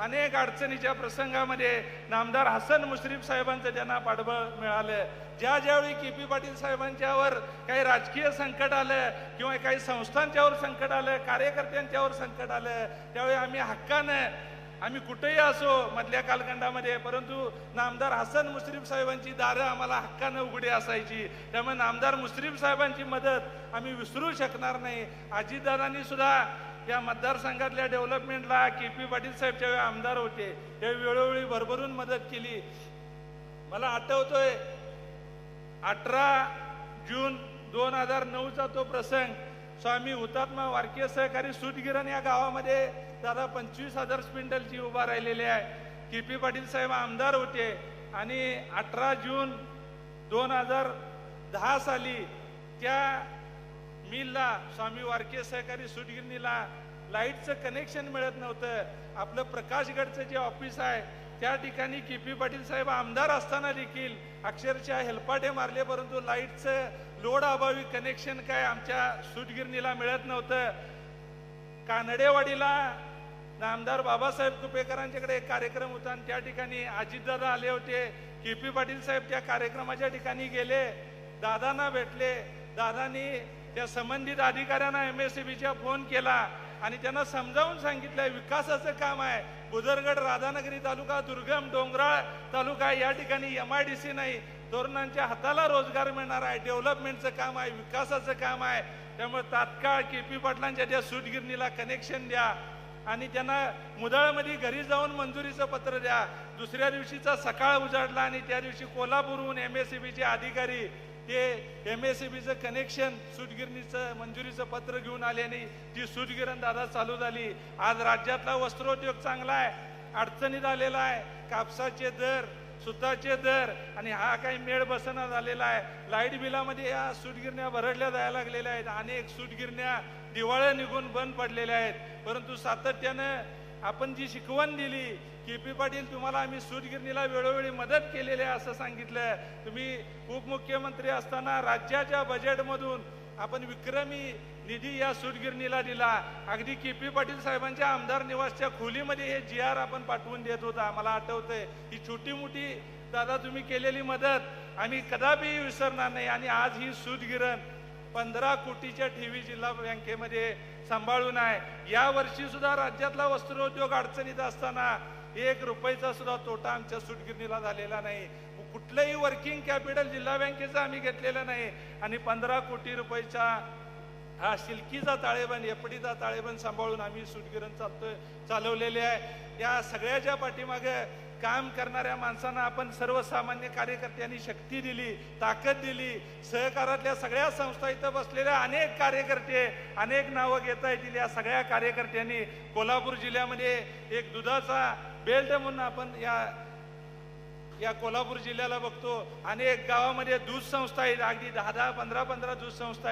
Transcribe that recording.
अनेक अडचणीच्या प्रसंगामध्ये नामदार हसन मुश्रीफ साहेबांचं त्यांना पाठबळ मिळालं. ज्या ज्यावेळी के पी पाटील साहेबांच्यावर काही राजकीय संकट आलं किंवा काही संस्थांच्यावर संकट आलं कार्यकर्त्यांच्यावर संकट आलं त्यावेळी आम्ही हक्कानं आम्ही कुठेही असो मधल्या कालखंडामध्ये परंतु नामदार हसन मुश्रीफ साहेबांची दारं आम्हाला हक्कानं उघडी असायची. त्यामुळे नामदार मुश्रीफ साहेबांची मदत आम्ही विसरू शकणार नाही. अजितदादांनी सुद्धा या मतदारसंघातल्या डेव्हलपमेंटला के पी पाटील साहेब ज्यावेळी आमदार होते त्यावेळी वेळोवेळी भरभरून मदत केली. मला आठवतोय अठरा जून दोन हजार नऊचा तो प्रसंग स्वामी हुतात्मा वारकीय सहकारी सूतगिरण या गावामध्ये दादा पंचवीस हजार स्पिंडलची उभा राहिलेली आहे. के पी पाटील साहेब आमदार होते आणि अठरा जून दोन हजार दहा साली त्या मिलला स्वामी वारकीय सहकारी सूतगिरणीला लाईटचं कनेक्शन मिळत नव्हतं. आपलं प्रकाशगडचं जे ऑफिस आहे त्या ठिकाणी के पी पाटील साहेब आमदार असताना देखील अक्षरशः हेलपाटे मारले परंतु लाईटचं लोड अभावी कनेक्शन काय आमच्या सूतगिरणीला मिळत नव्हतं. कानडेवाडीला आमदार बाबासाहेब कुपेकरांच्याकडे एक कार्यक्रम होता आणि त्या ठिकाणी अजितदादा आले होते. के पी पाटील साहेब त्या कार्यक्रमाच्या ठिकाणी गेले. दादांना भेटले. दादांनी त्या संबंधित अधिकाऱ्यांना एम एस फोन केला आणि त्यांना समजावून सांगितलं विकासाचं काम आहे. बुदरगड राधानगरी तालुका दुर्गम डोंगराळ तालुका या ठिकाणी एम आय डी सी नाही. तरुणांच्या हाताला रोजगार मिळणार आहे. डेव्हलपमेंटचं काम आहे विकासाचं काम आहे. त्यामुळे तात्काळ के पी पाटलांच्या त्या सूतगिरणीला कनेक्शन द्या आणि त्यांना मुदळमध्ये घरी जाऊन मंजुरीचं पत्र द्या. दुसऱ्या दिवशीचा सकाळ उजाडला आणि त्या दिवशी कोल्हापूरहून एम एस चे अधिकारी ते एम एस सी बीचं कनेक्शन सुटगिरणीचं मंजुरीचं पत्र घेऊन आल्याने ती सुटगिरण दादा चालू झाली. आज राज्यातला वस्त्रोद्योग चांगला आहे अडचणीत आलेला आहे कापसाचे दर सुताचे दर आणि हा काही मेळ बसना झालेला आहे. लाइट बिलामध्ये या सुटगिरण्या भरडल्या जायला लागलेल्या आहेत. अनेक सुटगिरण्या दिवाळ्या निघून बंद पडलेल्या आहेत. परंतु सातत्यानं आपण जी शिकवण दिली के पी पाटील तुम्हाला आम्ही सूतगिरणीला वेळोवेळी मदत केलेली आहे असं सांगितलं तुम्ही उपमुख्यमंत्री असताना राज्याच्या बजेटमधून आपण विक्रमी निधी या सूतगिरणीला दिला. अगदी के पी पाटील साहेबांच्या आमदार निवासच्या खोलीमध्ये हे जी आर आपण पाठवून देत होता मला आठवतंय. ही छोटी मोठी दादा तुम्ही केलेली मदत. आम्ही कदापि विसरणार नाही. आणि आज ही सूतगिरण पंधरा कोटीच्या ठेवी जिल्हा बँकेमध्ये सांभाळून आहे. या वर्षी सुद्धा राज्यातला वस्त्रोद्योग अडचणीत असताना एक रुपयाचा सुद्धा तोटा आमच्या सुटगिरणीला झालेला नाही. कुठलंही वर्किंग कॅपिटल जिल्हा बँकेचं आम्ही घेतलेलं नाही. आणि पंधरा कोटी रुपयाच्या हा शिल्कीचा ताळेबंद एपडीचा ताळेबंद सांभाळून आम्ही सूटगिरण चालतोय चालवलेले आहे. या सगळ्याच्या पाठीमागे काम करणाऱ्या माणसांना आपण सर्वसामान्य कार्यकर्त्यांनी शक्ती दिली ताकद दिली. सहकारातल्या सगळ्या संस्था इथं बसलेल्या अनेक कार्यकर्ते अनेक नावं घेता येतील या सगळ्या कार्यकर्त्यांनी कोल्हापूर जिल्ह्यामध्ये एक दुधाचा बेल्ट म्हणून आपण या या कोल्हापूर जिल्ह्याला बघतो. अनेक गावामध्ये दूध संस्था आहेत. अगदी दहा दहा पंधरा पंधरा दूध संस्था आहेत.